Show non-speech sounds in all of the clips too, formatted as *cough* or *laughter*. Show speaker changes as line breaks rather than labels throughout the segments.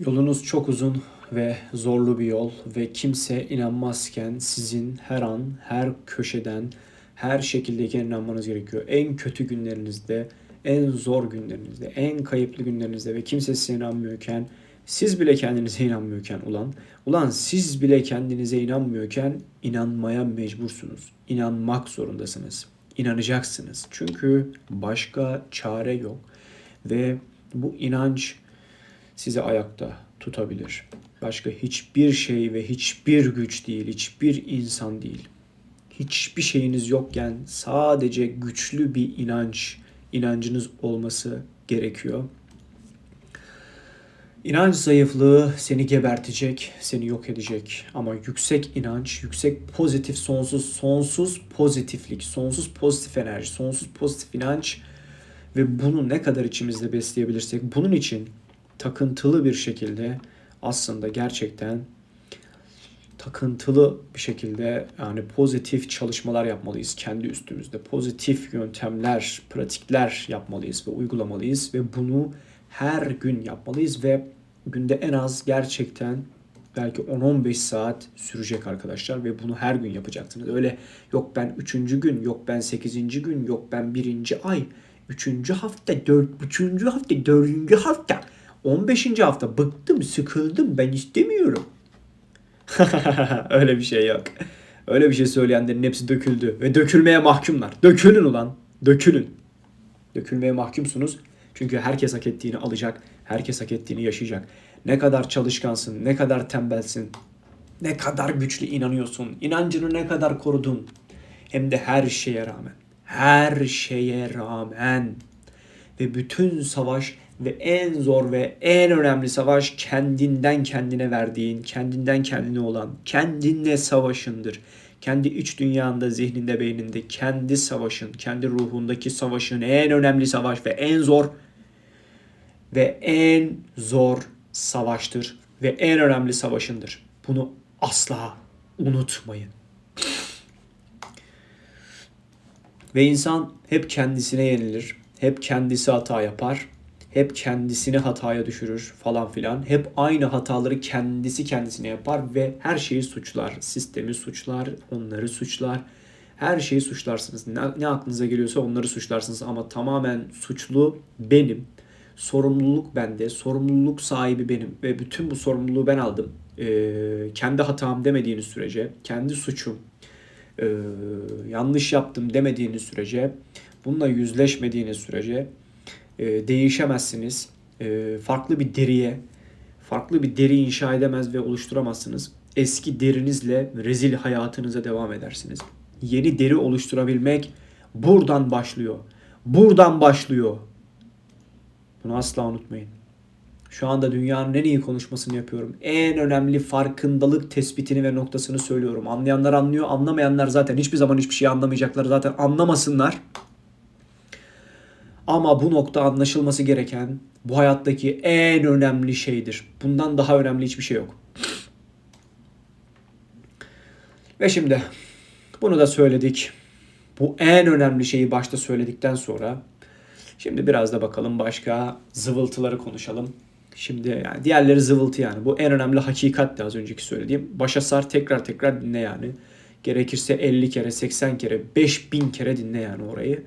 Yolunuz çok uzun ve zorlu bir yol ve kimse inanmazken sizin her an, her köşeden, her şekildeki inanmanız gerekiyor. En kötü günlerinizde, en zor günlerinizde, en kayıplı günlerinizde ve kimse size inanmıyorken, siz bile kendinize *laughs* inanmıyorken ulan, ulan siz bile kendinize inanmıyorken inanmaya mecbursunuz. İnanmak zorundasınız. İnanacaksınız. Çünkü başka çare yok. Ve bu inanç sizi ayakta tutabilir. Başka hiçbir şey ve hiçbir güç değil, hiçbir insan değil. Hiçbir şeyiniz yokken sadece güçlü bir inanç, inancınız olması gerekiyor. İnanç zayıflığı seni gebertecek, seni yok edecek. Ama yüksek inanç, yüksek pozitif, sonsuz, sonsuz pozitiflik, sonsuz pozitif enerji, sonsuz pozitif inanç ve bunu ne kadar içimizde besleyebilirsek bunun için takıntılı bir şekilde aslında gerçekten takıntılı bir şekilde yani pozitif çalışmalar yapmalıyız kendi üstümüzde. Pozitif yöntemler, pratikler yapmalıyız ve uygulamalıyız ve bunu her gün yapmalıyız ve günde en az gerçekten belki 10-15 saat sürecek arkadaşlar ve bunu her gün yapacaksınız. Öyle yok ben 3. gün, yok ben 8. gün, yok ben 1. ay, 3. hafta, 4. 3. hafta, 4. hafta 15. hafta bıktım, sıkıldım, ben istemiyorum. *laughs* Öyle bir şey yok. Öyle bir şey söyleyenlerin hepsi döküldü ve dökülmeye mahkumlar. Dökülün ulan. Dökülün. Dökülmeye mahkumsunuz. Çünkü herkes hak ettiğini alacak. Herkes hak ettiğini yaşayacak. Ne kadar çalışkansın, ne kadar tembelsin, ne kadar güçlü inanıyorsun, inancını ne kadar korudun. Hem de her şeye rağmen. Her şeye rağmen. Ve bütün savaş ve en zor ve en önemli savaş kendinden kendine verdiğin, kendinden kendine olan, kendinle savaşındır. Kendi iç dünyanda, zihninde, beyninde kendi savaşın, kendi ruhundaki savaşın en önemli savaş ve en zor ve en zor savaştır ve en önemli savaşındır. Bunu asla unutmayın. Ve insan hep kendisine yenilir, hep kendisi hata yapar hep kendisini hataya düşürür falan filan. Hep aynı hataları kendisi kendisine yapar ve her şeyi suçlar. Sistemi suçlar, onları suçlar. Her şeyi suçlarsınız. Ne, ne aklınıza geliyorsa onları suçlarsınız ama tamamen suçlu benim. Sorumluluk bende, sorumluluk sahibi benim ve bütün bu sorumluluğu ben aldım. Ee, kendi hatam demediğiniz sürece, kendi suçum, e, yanlış yaptım demediğiniz sürece, bununla yüzleşmediğiniz sürece e, değişemezsiniz. E, farklı bir deriye, farklı bir deri inşa edemez ve oluşturamazsınız. Eski derinizle rezil hayatınıza devam edersiniz. Yeni deri oluşturabilmek buradan başlıyor. Buradan başlıyor. Bunu asla unutmayın. Şu anda dünyanın en iyi konuşmasını yapıyorum. En önemli farkındalık tespitini ve noktasını söylüyorum. Anlayanlar anlıyor, anlamayanlar zaten hiçbir zaman hiçbir şey anlamayacaklar. Zaten anlamasınlar. Ama bu nokta anlaşılması gereken bu hayattaki en önemli şeydir. Bundan daha önemli hiçbir şey yok. Ve şimdi bunu da söyledik. Bu en önemli şeyi başta söyledikten sonra şimdi biraz da bakalım başka zıvıltıları konuşalım. Şimdi yani diğerleri zıvıltı yani. Bu en önemli hakikat de az önceki söylediğim. Başa sar tekrar tekrar dinle yani. Gerekirse 50 kere, 80 kere, 5000 kere dinle yani orayı.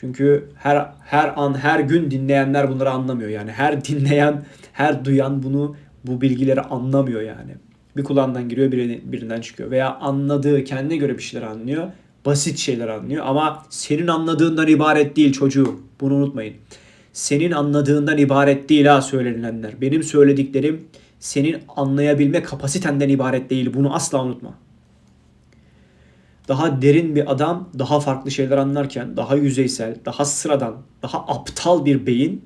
Çünkü her her an her gün dinleyenler bunları anlamıyor yani. Her dinleyen, her duyan bunu bu bilgileri anlamıyor yani. Bir kulağından giriyor, birinden çıkıyor veya anladığı, kendine göre bir şeyler anlıyor. Basit şeyler anlıyor ama senin anladığından ibaret değil çocuğum. Bunu unutmayın. Senin anladığından ibaret değil ha söylenilenler. Benim söylediklerim senin anlayabilme kapasitenden ibaret değil. Bunu asla unutma daha derin bir adam daha farklı şeyler anlarken daha yüzeysel, daha sıradan, daha aptal bir beyin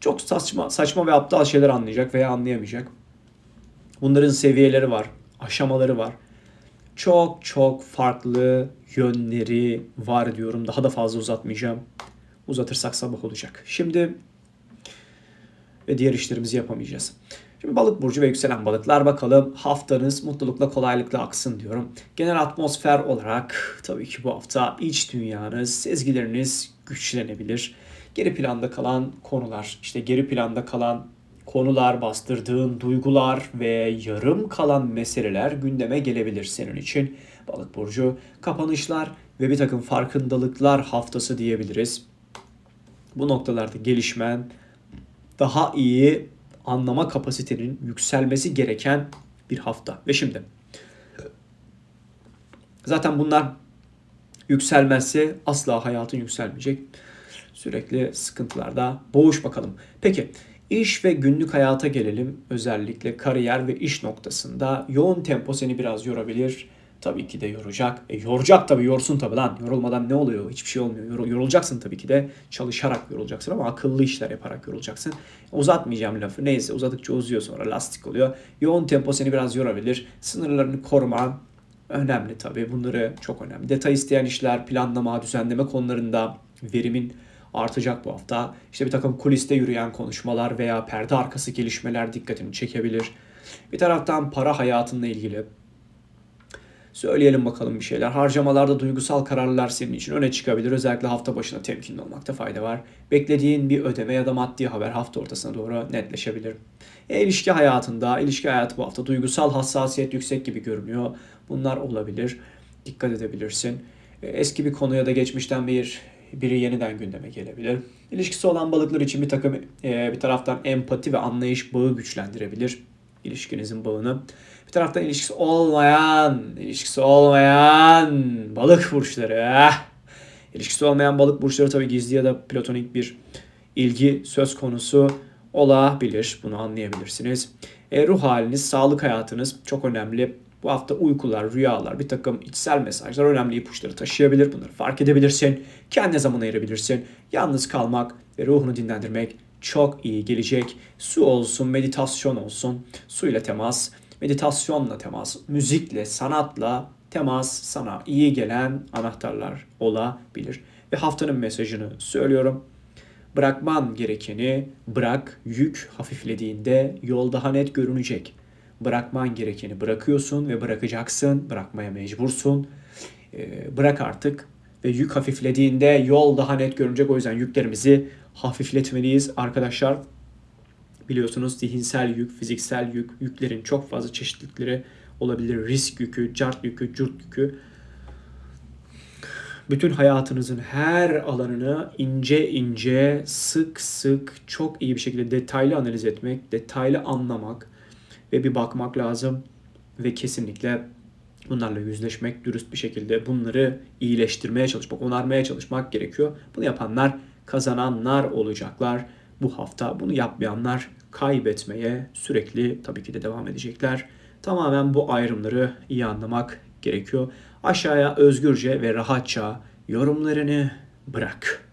çok saçma saçma ve aptal şeyler anlayacak veya anlayamayacak. Bunların seviyeleri var, aşamaları var. Çok çok farklı yönleri var diyorum. Daha da fazla uzatmayacağım. Uzatırsak sabah olacak. Şimdi ve diğer işlerimizi yapamayacağız. Şimdi balık burcu ve yükselen balıklar bakalım haftanız mutlulukla kolaylıkla aksın diyorum. Genel atmosfer olarak tabii ki bu hafta iç dünyanız, sezgileriniz güçlenebilir. Geri planda kalan konular, işte geri planda kalan konular, bastırdığın duygular ve yarım kalan meseleler gündeme gelebilir senin için. Balık burcu kapanışlar ve bir takım farkındalıklar haftası diyebiliriz. Bu noktalarda gelişmen, daha iyi anlama kapasitenin yükselmesi gereken bir hafta. Ve şimdi zaten bunlar yükselmezse asla hayatın yükselmeyecek. Sürekli sıkıntılarda boğuş bakalım. Peki iş ve günlük hayata gelelim. Özellikle kariyer ve iş noktasında yoğun tempo seni biraz yorabilir. Tabii ki de yoracak. E, yoracak tabii yorsun tabii lan. Yorulmadan ne oluyor? Hiçbir şey olmuyor. Yor, yorulacaksın tabii ki de. Çalışarak yorulacaksın ama akıllı işler yaparak yorulacaksın. Uzatmayacağım lafı. Neyse uzadıkça uzuyor sonra lastik oluyor. Yoğun tempo seni biraz yorabilir. Sınırlarını koruma önemli tabii. Bunları çok önemli. Detay isteyen işler, planlama, düzenleme konularında verimin artacak bu hafta. İşte bir takım kuliste yürüyen konuşmalar veya perde arkası gelişmeler dikkatini çekebilir. Bir taraftan para hayatınla ilgili Söyleyelim bakalım bir şeyler. Harcamalarda duygusal kararlar senin için öne çıkabilir. Özellikle hafta başına temkinli olmakta fayda var. Beklediğin bir ödeme ya da maddi haber hafta ortasına doğru netleşebilir. E, ilişki hayatında, ilişki hayatı bu hafta duygusal hassasiyet yüksek gibi görünüyor. Bunlar olabilir. Dikkat edebilirsin. E, eski bir konuya da geçmişten bir biri yeniden gündeme gelebilir. İlişkisi olan balıklar için bir takım e, bir taraftan empati ve anlayış bağı güçlendirebilir ilişkinizin bağını. Bir taraftan ilişkisi olmayan, ilişkisi olmayan balık burçları. Eh. İlişkisi olmayan balık burçları tabii gizli ya da platonik bir ilgi söz konusu olabilir. Bunu anlayabilirsiniz. E, ruh haliniz, sağlık hayatınız çok önemli. Bu hafta uykular, rüyalar, bir takım içsel mesajlar önemli ipuçları taşıyabilir. Bunları fark edebilirsin. Kendine zaman ayırabilirsin. Yalnız kalmak ve ruhunu dinlendirmek çok iyi gelecek. Su olsun, meditasyon olsun, suyla temas, meditasyonla temas, müzikle, sanatla temas sana iyi gelen anahtarlar olabilir. Ve haftanın mesajını söylüyorum. Bırakman gerekeni bırak, yük hafiflediğinde yol daha net görünecek. Bırakman gerekeni bırakıyorsun ve bırakacaksın, bırakmaya mecbursun. Ee, bırak artık yük hafiflediğinde yol daha net görünecek. O yüzden yüklerimizi hafifletmeliyiz arkadaşlar. Biliyorsunuz zihinsel yük, fiziksel yük, yüklerin çok fazla çeşitlilikleri olabilir. Risk yükü, cart yükü, cürt yükü. Bütün hayatınızın her alanını ince ince, sık sık, çok iyi bir şekilde detaylı analiz etmek, detaylı anlamak ve bir bakmak lazım. Ve kesinlikle bunlarla yüzleşmek, dürüst bir şekilde bunları iyileştirmeye çalışmak, onarmaya çalışmak gerekiyor. Bunu yapanlar kazananlar olacaklar. Bu hafta bunu yapmayanlar kaybetmeye sürekli tabii ki de devam edecekler. Tamamen bu ayrımları iyi anlamak gerekiyor. Aşağıya özgürce ve rahatça yorumlarını bırak.